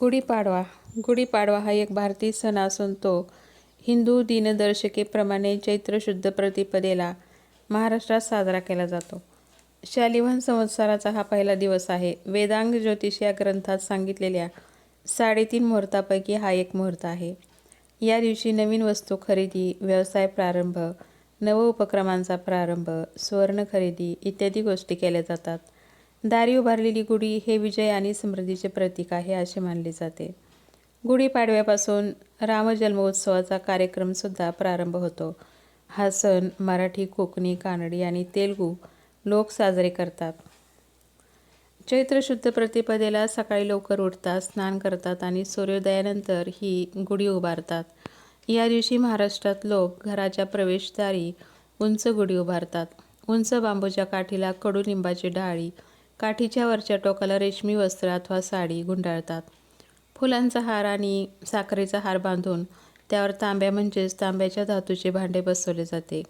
गुढीपाडवा. गुढीपाडवा हा एक भारतीय सण असून तो हिंदू दिनदर्शिकेप्रमाणे चैत्र शुद्ध प्रतिपदेला महाराष्ट्रात साजरा केला जातो. शालिवाहन संवत्सराचा हा पहिला दिवस आहे. वेदांग ज्योतिष या ग्रंथात सांगितलेल्या साडेतीन मुहूर्तापैकी हा एक मुहूर्त आहे. या दिवशी नवीन वस्तू खरेदी व्यवसाय प्रारंभ नव उपक्रमांचा प्रारंभ सुवर्ण खरेदी इत्यादी गोष्टी केल्या जातात. दारी उभारलेली गुढी हे विजय आणि समृद्धीचे प्रतीक आहे असे मानले जाते. गुढीपाडव्यापासून रामजन्मोत्सवाचा कार्यक्रमसुद्धा प्रारंभ होतो. हा सण मराठी कोकणी कानडी आणि तेलुगू लोक साजरे करतात. चैत्र शुद्ध प्रतिपदेला सकाळी लवकर उठतात स्नान करतात आणि सूर्योदयानंतर ही गुढी उभारतात. या दिवशी महाराष्ट्रात लोक घराच्या प्रवेशद्वारी उंच गुढी उभारतात. उंच बांबूच्या काठीला कडुलिंबाची डाळी काठीच्या वरच्या टोकाला रेशमी वस्त्र अथवा साडी गुंडाळतात. फुलांचा हार आणि साखरेचा हार बांधून त्यावर तांब्या म्हणजेच तांब्याच्या धातूचे भांडे बसवले जाते.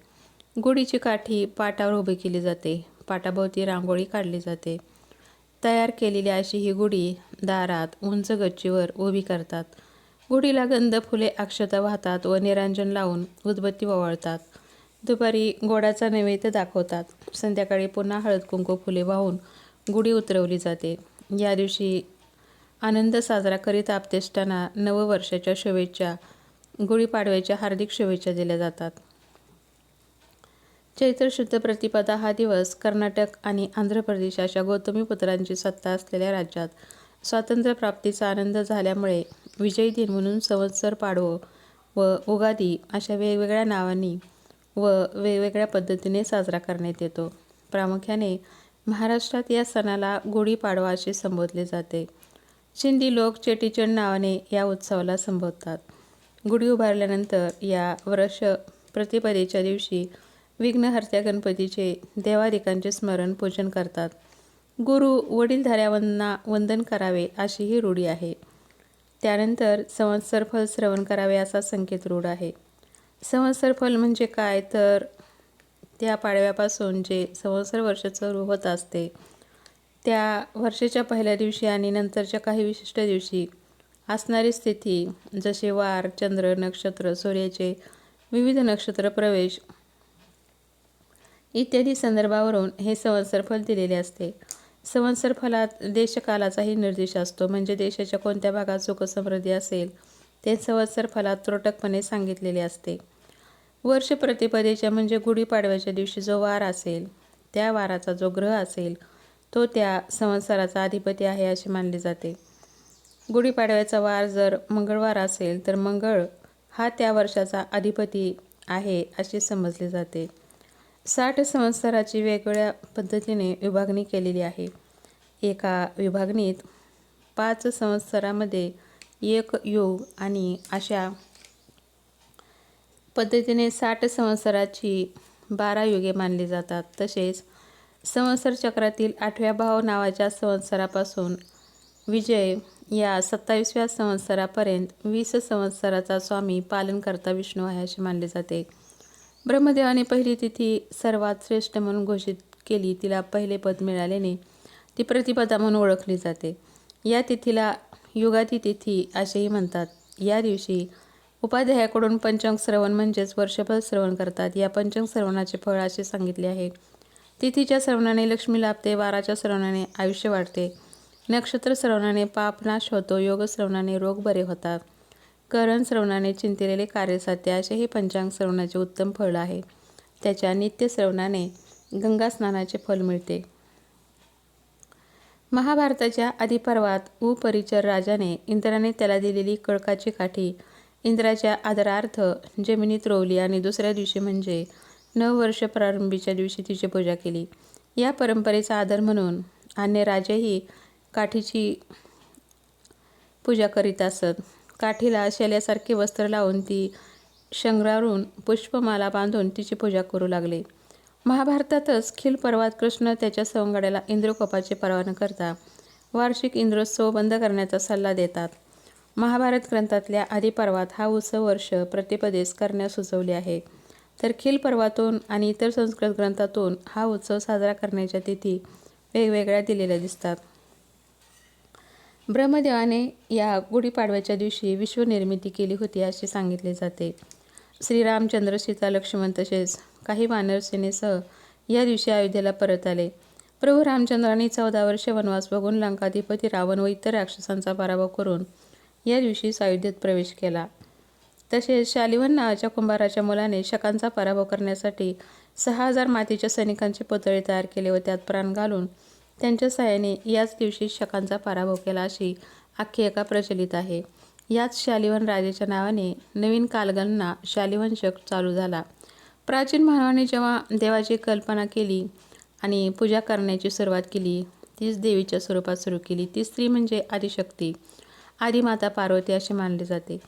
गुढीची काठी पाटावर उभी केली जाते. पाटाभोवती रांगोळी काढली जाते. तयार केलेली अशी ही गुढी दारात उंच गच्चीवर उभी करतात. गुढीला गंध फुले अक्षता वाहतात व निरांजन लावून उदबत्ती ओवाळतात दुपारी गोडाचा नैवेद्य दाखवतात. संध्याकाळी पुन्हा हळद कुंकू फुले वाहून गुढी उतरवली जाते. या दिवशी आनंद साजरा करीत आपतेष्टांना नववर्षाच्या शुभेच्छा गुढीपाडव्याच्या हार्दिक शुभेच्छा दिल्या जातात. चैत्र शुद्ध प्रतिपदा हा दिवस कर्नाटक आणि आंध्र प्रदेश अशा गौतमीपुत्रांची सत्ता असलेल्या राज्यात स्वातंत्र्यप्राप्तीचा आनंद झाल्यामुळे विजयी दिन म्हणून संवत्सर पाडवो व उगादी अशा वेगवेगळ्या नावांनी व वेगवेगळ्या पद्धतीने साजरा करण्यात येतो. प्रामुख्याने महाराष्ट्रात या सणाला गुढीपाडवा असे संबोधले जाते. सिंधी लोक चेटीचंड नावाने या उत्सवाला संबोधतात. गुढी उभारल्यानंतर या वर्ष प्रतिपदेच्या दिवशी विघ्नहर्त्या गणपतीचे देवादिकांचे स्मरण पूजन करतात. गुरु वडीलधाऱ्यांना वंदन करावे अशी ही रूढी आहे. त्यानंतर संवत्सर फल श्रवण करावे असा संकेत रूढ आहे. संवत्सर फल म्हणजे काय? तर त्या पाडव्यापासून जे संवत्सर वर्ष सुरू होत असते त्या वर्षाच्या पहिल्या दिवशी आणि नंतरच्या काही विशिष्ट दिवशी असणारी स्थिती जसे वार चंद्र नक्षत्र सूर्याचे विविध नक्षत्र प्रवेश इत्यादी संदर्भावरून हे संवत्सर फल दिलेले असते. संवत्सरफलात देशकालाचाही निर्देश असतो. म्हणजे देशाच्या कोणत्या भागात सुखसमृद्धी असेल ते संवत्सर फलात त्रोटकपणे सांगितलेले असते. वर्ष प्रतिपदेच्या म्हणजे गुढीपाडव्याच्या दिवशी जो वार असेल त्या वाराचा जो ग्रह असेल तो त्या संवत्सराचा अधिपती आहे असे मानले जाते. गुढीपाडव्याचा वार जर मंगळवार असेल तर मंगळ हा त्या वर्षाचा अधिपती आहे असे समजले जाते. साठ संवत्सराची वेगवेगळ्या पद्धतीने विभागणी केलेली आहे. एका विभागणीत पाच संवत्सरामध्ये एक युग आणि अशा पद्धतीने साठ संवत्सराची बारा युगे मानली जातात. तसेच संवत्सर चक्रातील आठव्या भाव नावाच्या संवत्सरापासून विजय या सत्तावीसव्या संवत्सरापर्यंत वीस संवत्सराचा स्वामी पालनकर्ता विष्णू आहे असे मानले जाते. ब्रह्मदेवाने पहिली तिथी सर्वात श्रेष्ठ म्हणून घोषित केली. तिला पहिले पद मिळाल्याने ती प्रतिपदा म्हणून ओळखली जाते. या तिथीला युगाती तिथी असेही म्हणतात. या दिवशी उपाध्यायाकडून पंचांग श्रवण म्हणजेच वर्षभर श्रवण करतात. या पंचांग श्रवणाचे फळ असे सांगितले आहे. तिथीच्या श्रवणाने लक्ष्मी लाभते वाराच्या श्रवणाने आयुष्य वाढते. नक्षत्र श्रवणाने पापनाश होतो योग श्रवणाने रोग बरे होतात. करण श्रवणाने चिंतिलेले कार्य साध्य असे हे पंचांग श्रवणाचे उत्तम फळ आहे. त्याच्या नित्य श्रवणाने गंगा स्नानाचे फल मिळते. महाभारताच्या आदिपर्वात उपरिचर राजाने इंद्राने त्याला दिलेली कळकाची काठी इंद्राच्या आदरार्थ जमिनीत रोवली आणि दुसऱ्या दिवशी म्हणजे नववर्ष प्रारंभीच्या दिवशी तिची पूजा केली. या परंपरेचा आदर म्हणून अन्य राजेही काठीची पूजा करीत असत. काठीला शेल्यासारखे वस्त्र लावून ती शंगरावरून पुष्पमाला बांधून तिची पूजा करू लागले. महाभारतातच खिल पर्वात कृष्ण त्याच्या सवंगड्याला इंद्रकोपाचे परवान करता वार्षिक इंद्रोत्सव बंद करण्याचा सल्ला देतात. महाभारत ग्रंथातल्या आदिपर्वात हा उत्सव वर्ष प्रतिपदेस करण्यास सुचवले आहे. तर खिल पर्वातून आणि इतर संस्कृत ग्रंथातून हा उत्सव साजरा करण्याच्या तिथी वेगवेगळ्या दिलेल्या दिसतात. ब्रह्मदेवाने या गुढीपाडव्याच्या दिवशी विश्वनिर्मिती केली होती असे सांगितले जाते. श्रीरामचंद्र सीता लक्ष्मण तसेच काही वानर सेनेसह या दिवशी अयोध्येला परत आले. प्रभू रामचंद्रांनी चौदा वर्षे वनवास बघून लंकाधिपती रावण व इतर राक्षसांचा पराभव करून या दिवशी सायुध्यात प्रवेश केला. तसेच शालिवन नावाच्या कुंभाराच्या मुलाने शकांचा पराभव करण्यासाठी सहा हजार मातीच्या सैनिकांचे पुतळे तयार केले व त्यात प्राण घालून त्यांच्या सहाय्याने याच दिवशी शकांचा पराभव केला अशी आख्यायिका प्रचलित आहे. याच शालिवन राजेच्या नावाने नवीन कालगणना शालिवन शक चालू झाला. प्राचीन मानवाने जेव्हा देवाची कल्पना केली आणि पूजा करण्याची सुरुवात केली तीच देवीच्या स्वरूपात सुरू केली. ती स्त्री म्हणजे आदिशक्ती. आदिमाता पार्वती असे मानले जाते.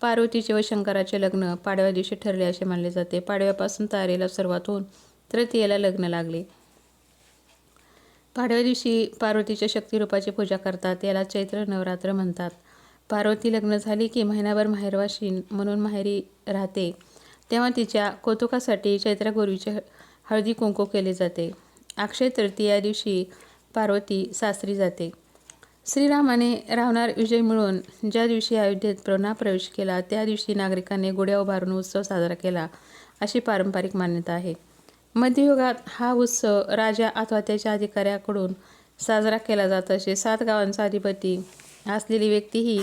पार्वतीचे व शंकराचे लग्न पाडव्या दिवशी ठरले असे मानले जाते. पाडव्यापासून तारेला सुरुवात होऊन तृतीयेला लग्न लागले. पाडव्या दिवशी पार्वतीच्या शक्तिरूपाची पूजा करतात याला चैत्र नवरात्र म्हणतात. पार्वती लग्न झाली की महिनाभर माहेरवाशी म्हणून माहेरी राहते. तेव्हा तिच्या कौतुकासाठी चैत्रगौरीचे हळदी कुंकू केले जाते. अक्षय तृतीया दिवशी पार्वती सासरी जाते. श्रीरामाने रावणार विजय मिळवून ज्या दिवशी अयोध्येत पुन्हा प्रवेश केला त्या दिवशी नागरिकांनी गुड्या उभारून उत्सव साजरा केला अशी पारंपरिक मान्यता आहे. मध्ययुगात हा उत्सव राजा अथवा त्याच्या अधिकाऱ्याकडून साजरा केला जात असे. सात गावांचा अधिपती असलेली व्यक्तीही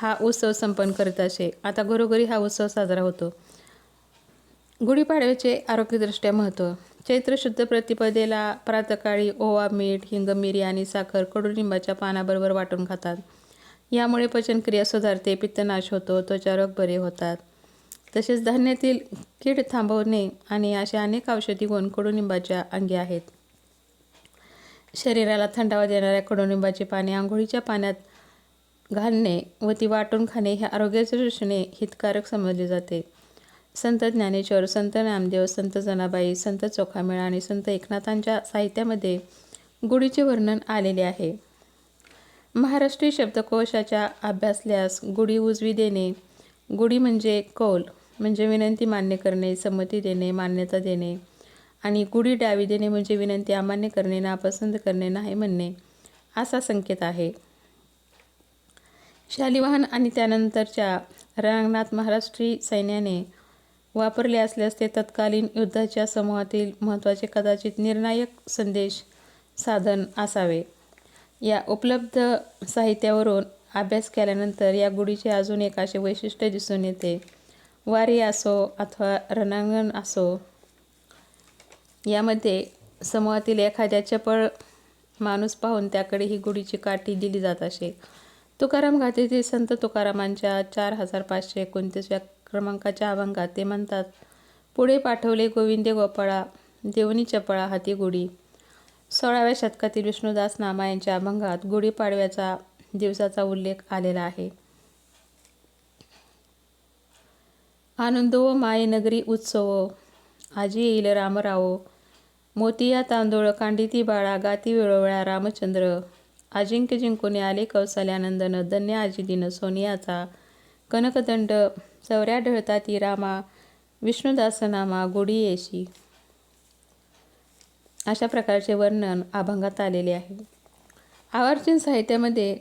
हा उत्सव संपन्न करीत असे. आता घरोघरी हा उत्सव साजरा होतो. गुढीपाडव्याचे आरोग्यदृष्ट्या महत्त्व चैत्र शुद्ध प्रतिपदेला प्रातकाळी ओवा मीठ हिंग मिरी आणि साखर कडुलिंबाच्या पानाबरोबर वाटून खातात. यामुळे पचनक्रिया सुधारते पित्तनाश होतो त्वचारोग बरे होतात. तसेच धान्यातील कीड थांबवणे आणि अशा अनेक औषधी गुण कडुनिंबाच्या अंगी आहेत. शरीराला थंडावा देणाऱ्या कडुनिंबाची पाने आंघोळीच्या पाण्यात घालणे व ती वाटून खाणे हे आरोग्याच्या दृष्टीने हितकारक समजले जाते. संत ज्ञानेश्वर संत नामदेव संत जनाबाई संत चोखामेळा आणि संत एकनाथांच्या साहित्यामध्ये गुढीचे वर्णन आलेले आहे. महाराष्ट्रीय शब्दकोशाच्या अभ्यासल्यास गुढी उजवी देणे गुढी म्हणजे कौल म्हणजे विनंती मान्य करणे संमती देणे मान्यता देणे आणि गुढी डावी देणे म्हणजे विनंती अमान्य करणे नापसंत करणे नाही म्हणणे असा संकेत आहे. शालिवाहन आणि त्यानंतरच्या रंगनाथ महाराष्ट्री सैन्याने वापरले असल्यास ते तत्कालीन युद्धाच्या समूहातील महत्त्वाचे कदाचित निर्णायक संदेश साधन असावे. या उपलब्ध साहित्यावरून अभ्यास केल्यानंतर या गुढीचे अजून एक असे वैशिष्ट्य दिसून येते. वारी असो अथवा रणांगण असो यामध्ये समूहातील एखाद्या चपळ माणूस पाहून त्याकडे ही गुढीची काठी दिली जात असे. तुकाराम गाथेतील संत तुकारामांच्या चार हजार पाचशे एकोणतीसव्या क्रमांकाच्या अभंगात ते म्हणतात पुढे पाठवले गोविंदे गोपाळा देवनी चपळा हाती गुढी. सोळाव्या शतकातील विष्णुदास नामा यांच्या अभंगात गुढीपाडव्याचा दिवसाचा उल्लेख आलेला आहे. आनंदो माये नगरी उत्सव आजी येईल रामराव. मोतिया तांदूळ कांडिती बाळा गाती वेळोवेळा रामचंद्र. अजिंक्य जिंकून आले कौशल्यानंदन धन्य आजी दिन सोनियाचा. कनकदंड चौऱ्या ढळता ती रामा विष्णुदासनामा गुढी येशी. अशा प्रकारचे वर्णन अभंगात आलेले आहे. आवर्जून साहित्यामध्ये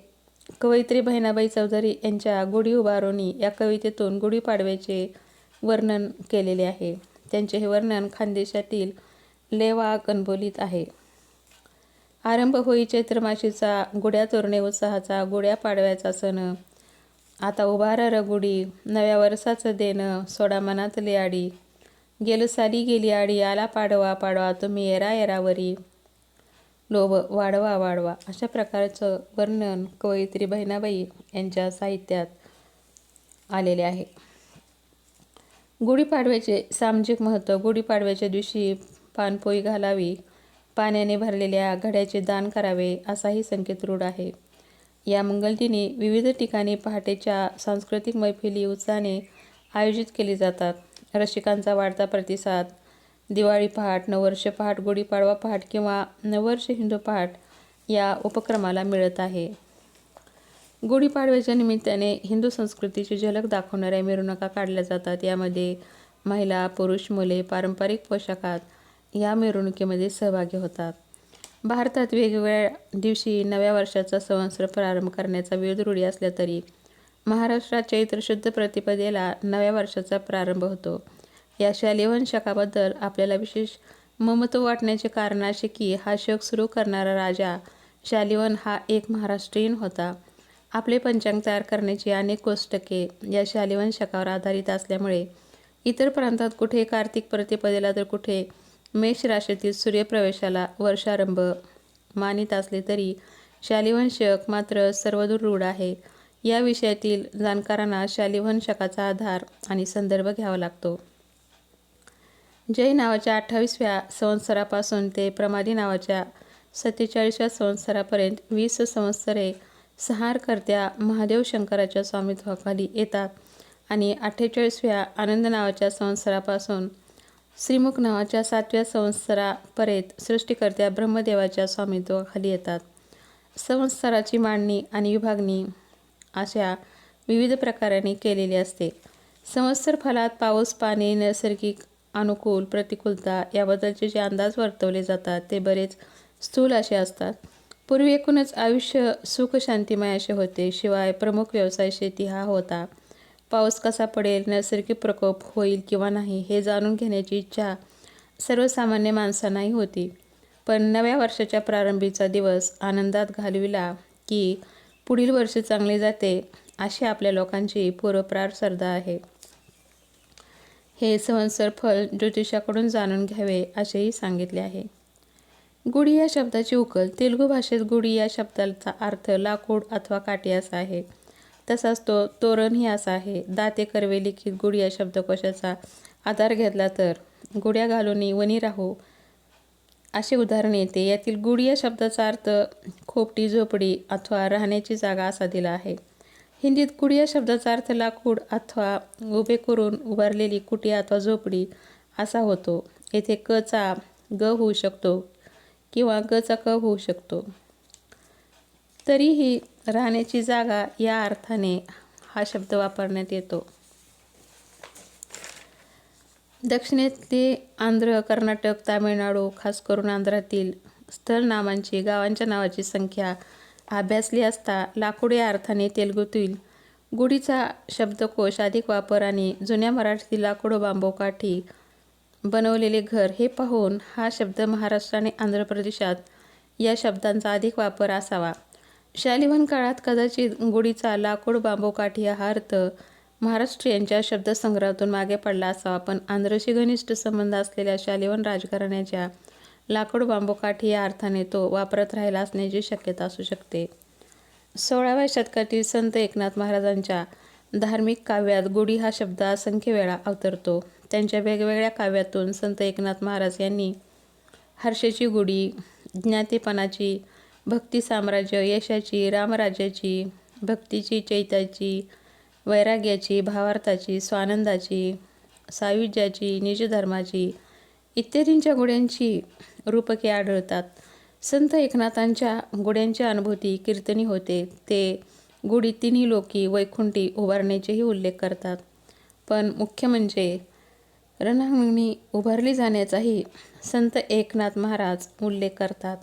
कवयित्री बहिणाबाई चौधरी यांच्या गुढी उभारोणी या कवितेतून गुढीपाडव्याचे वर्णन केलेले आहे. त्यांचे हे वर्णन खानदेशातील लेवा कणबोलीत आहे. आरंभ होई चैत्रमाशीचा गुड्या तोरणे उत्साहाचा गुड्या पाडव्याचा सण आता उभार रगुडी नव्या वर्षाचं देणं सोडा मनातली आडी. गेलो साली गेली आडी आला पाडवा पाडवा तुम्ही येरा येरावरी. लोभ वाढवा वाढवा अशा प्रकारचं वर्णन कवयित्री बहिणाबाई यांच्या साहित्यात आलेले आहे. गुढीपाडव्याचे सामाजिक महत्त्व गुढीपाडव्याच्या दिवशी पानपोई घालावी पाण्याने भरलेल्या घड्याचे दान करावे असाही संकेत रूढ आहे. या मंगलदिनी विविध ठिकाणी पहाटेच्या सांस्कृतिक मैफिली उत्साहाने आयोजित केली जातात. रसिकांचा वाढता प्रतिसाद दिवाळी पहाट नववर्ष पहाट गुढीपाडवा पहाट किंवा नववर्ष हिंदू पहाट या उपक्रमाला मिळत आहे. गुढीपाडव्याच्या निमित्ताने हिंदू संस्कृतीची झलक दाखवणाऱ्या मिरवणुका काढल्या जातात. यामध्ये महिला पुरुष मुले पारंपरिक पोशाखात या मिरवणुकीमध्ये सहभागी होतात. भारतात वेगवेगळ्या दिवशी नव्या वर्षाचा संवत्सर प्रारंभ करण्याचा विविध रूढी असल्या तरी महाराष्ट्रात चैत्र शुद्ध प्रतिपदेला नव्या वर्षाचा प्रारंभ होतो. या शालिवन शकाबद्दल आपल्याला विशेष ममत्व वाटण्याचे कारण असे की हा शक सुरू करणारा राजा शालिवन हा एक महाराष्ट्रीयन होता. आपले पंचांग तयार करण्याची अनेक कोष्टके या शालिवन शकावर आधारित असल्यामुळे इतर प्रांतात कुठे कार्तिक प्रतिपदेला तर कुठे मेष राशीतील सूर्यप्रवेशाला वर्षारंभ मानित असले तरी शालिवंशक शक मात्र सर्वदूर रूढ आहे. या विषयातील जाणकारांना शालिवंशकाचा आधार आणि संदर्भ घ्यावा लागतो. जय नावाच्या अठ्ठावीसव्या संवत्सरापासून ते प्रमादी नावाच्या सत्तेचाळीसव्या संवत्सरापर्यंत वीस संवत्सरे सहारकर्त्या महादेव शंकराच्या स्वामित्वाखाली येतात आणि अठ्ठेचाळीसव्या आनंद नावाच्या संवत्सरापासून श्रीमुख नावाच्या सातव्या संवत्सरापर्यंत सृष्टीकर्त्या ब्रह्मदेवाच्या स्वामित्वाखाली येतात. संवत्सराची मांडणी आणि विभागणी अशा विविध प्रकारांनी केलेली असते. संवत्सर फलात पाऊस पाणी नैसर्गिक अनुकूल प्रतिकूलता याबद्दलचे जे अंदाज वर्तवले जातात ते बरेच स्थूल असे असतात. पूर्वी एकूणच आयुष्य सुखशांतिमय असे होते. शिवाय प्रमुख व्यवसाय शेती हा होता. पाऊस कसा पडेल नैसर्गिक प्रकोप होईल किंवा नाही हे जाणून घेण्याची इच्छा सर्वसामान्य माणसांनाही होती. पण नव्या वर्षाच्या प्रारंभीचा दिवस आनंदात घालविला की पुढील वर्ष चांगले जाते अशी आपल्या लोकांची पूर्वप्रार श्रद्धा आहे. हे संवत्सर फल ज्योतिषाकडून जाणून घ्यावे असेही सांगितले आहे. गुढी या शब्दाची उकल तेलुगू भाषेत गुढी या शब्दाचा अर्थ लाकूड अथवा काठी असा आहे. तसाच तो तोरणही असा आहे. दाते करवे लिखित गुडिया या शब्दकोशाचा आधार घेतला तर. गुड्या घालून वनी राहू. असे उदाहरण येते. यातील गुढी या शब्दाचा अर्थ खोपटी झोपडी अथवा राहण्याची जागा असा दिला आहे. हिंदीत गुडिया या शब्दाचा अर्थ लाकूड अथवा उभे करून उभारलेली कुटी अथवा झोपडी असा होतो. येथे कचा ग होऊ शकतो किंवा ग चा क होऊ शकतो. तरीही राहण्याची जागा या अर्थाने हा शब्द वापरण्यात येतो. दक्षिणेतले आंध्र कर्नाटक तामिळनाडू खास करून आंध्रातील स्थळनामांची गावांच्या नावाची संख्या अभ्यासली असता लाकूड या अर्थाने तेलगुतील गुढीचा शब्दकोश अधिक वापर आणि जुन्या मराठीतील लाकूड बांबू काठी बनवलेले घर हे पाहून हा शब्द महाराष्ट्र आणि आंध्र प्रदेशात या शब्दांचा अधिक वापर असावा. शालिवाहन काळात कदाचित गुढीचा लाकूड बांबू काठी हा अर्थ महाराष्ट्रीयांच्या शब्दसंग्रहातून मागे पडला असावा. पण आंध्रशी घनिष्ठ संबंध असलेल्या शालिवाहन राजकारण्याच्या लाकूड बांबू काठी या अर्थाने तो वापरत राहिला असण्याची शक्यता असू शकते. सोळाव्या शतकातील संत एकनाथ महाराजांच्या धार्मिक काव्यात गुढी हा शब्द असंख्य वेळा अवतरतो. त्यांच्या वेगवेगळ्या काव्यातून संत एकनाथ महाराज यांनी हर्षेची गुढी ज्ञातेपणाची भक्ती साम्राज्य यशाची रामराज्याची भक्तीची चैत्याची वैराग्याची भावार्थाची स्वानंदाची सायुज्याची निजधर्माची इत्यादींच्या गुड्यांची रूपके आढळतात. संत एकनाथांच्या गुड्यांच्या अनुभूती कीर्तनी होते. ते गुढी तिन्ही लोकी वैकुंठी उभारण्याचेही उल्लेख करतात. पण मुख्य म्हणजे रणांगणी उभारली जाण्याचाही संत एकनाथ महाराज उल्लेख करतात.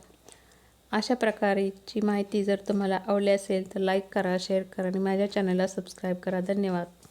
अशा प्रकारची माहिती जर तुम्हाला आवडली असेल तर लाईक करा शेअर करा आणि माझ्या चॅनलला सबस्क्राईब करा. धन्यवाद.